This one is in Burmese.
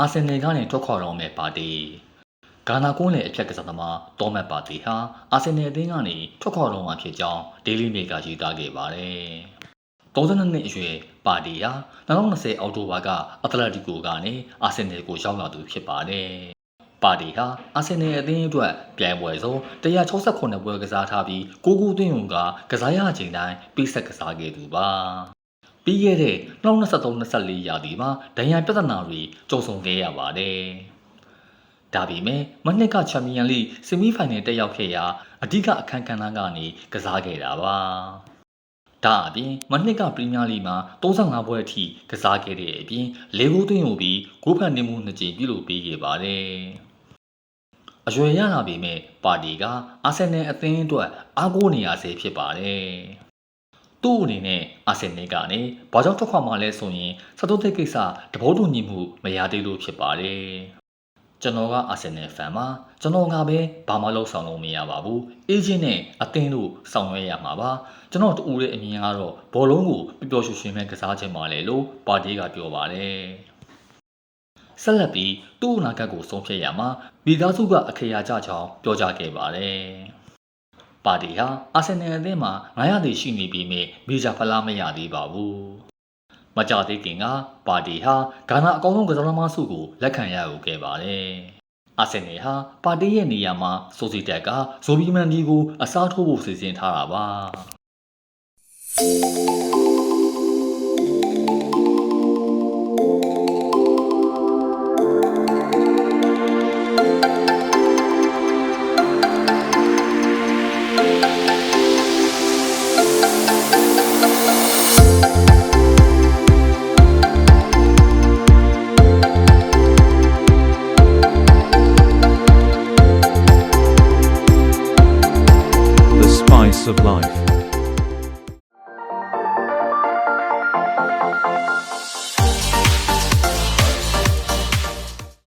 အာဆင်နယ်ကနေထွက်ခွာတော့မဲ့ပါတီဂါနာကွန်းလေအဖြတ်ကစားသမားတောမတ်ပါတီဟာအာဆင်နယ်အသင်းကနေထွက်ခွာတော့မှာဖြစ်ကြောင်းဒေးလီမေကရေးသားခဲ့ပါတယ်။32နှစ်အရွယ်ပါတီဟာ2020အောက်တိုဘာကအတလက်တီကိုကနေအာဆင်နယ်ကိုရောက်လာသူဖြစ်ပါတယ်။ပါတီဟာအာဆင်နယ်အသင်းအတွက်ပြိုင်ပွဲဆုံး168ပွဲကစားထားပြီး9ခုသွင်းုံကကစားရချိန်တိုင်းပြီးဆက်ကစားခဲ့သူပါ။ ပြီးခဲ့တဲ့2023-24ရာသီမှာဒဏ်ရာပြဿနာတွေကြုံဆုံခဲ့ရပါတယ်။ဒါပေမဲ့မနှစ်ကချန်ပီယံလိဆီမီဖိုင်နယ်တက်ရောက်ခဲ့ရာအဓိကအခမ်းကဏ္ဍကနေကစားခဲ့တာပါ။ဒါအပြင်မနှစ်ကပရီးမီးယားလိမှာ35ပွဲအထိကစားခဲ့တဲ့အပြင်၄ဂိုးသွင်းယူပြီးဂိုးဖန်နေမှုနှစ်ကြိမ်ပြုလုပ်ပေးခဲ့ပါတယ်။အရွယ်ရလာပေမဲ့ပါတီကအာဆင်နယ်အသင်းအတွက်အားကိုးနေရဆဲဖြစ်ပါတယ်။ သူ့အနေနဲ့အာဆင်နယ်ကနေဘာကြောင့်ထွက်ခွာမှလဲဆိုရင်စတုတ်သိက်ကိစ္စတဘောတူညီမှုမရသေးလို့ဖြစ်ပါတယ်။ကျွန်တော်ကအာဆင်နယ်ဖန်ပါကျွန်တော်ကပဲဘာမှလုပ်ဆောင်လို့မရပါဘူးအေဂျင့်နဲ့အသင်းတို့ဆောင်ရွက်ရမှာပါကျွန်တော်တူရဲ့အမြင်ကတော့ဘောလုံးကိုပျော်ပျော်ရွှင်ရွှင်ပဲကစားခြင်းပါလေလို့ပါတီကပြောပါတယ်ဆက်လက်ပြီးသူ့အနာဂတ်ကိုဆုံးဖြတ်ရမှာမိသားစုကအခရာကြကြောင်းပြောကြားခဲ့ပါတယ် ပါတီဟာအာဆင်နယ်အသင်းမှာ900တည်ရှိနေပြီးမြမေဂျာဖလားမရသေးပါဘူးမကြသေးခင်ကပါတီဟာဂါနာအကောင်းဆုံးကစားသမားစုကိုလက်ခံရယူခဲ့ပါတယ်။အာဆင်နယ်ဟာပါတီရဲ့နေရာမှာဆိုစီတက်ကဇိုဘီမန်ဒီကိုအစားထိုးဖို့စီစဉ်ထားတာပါ။ of life.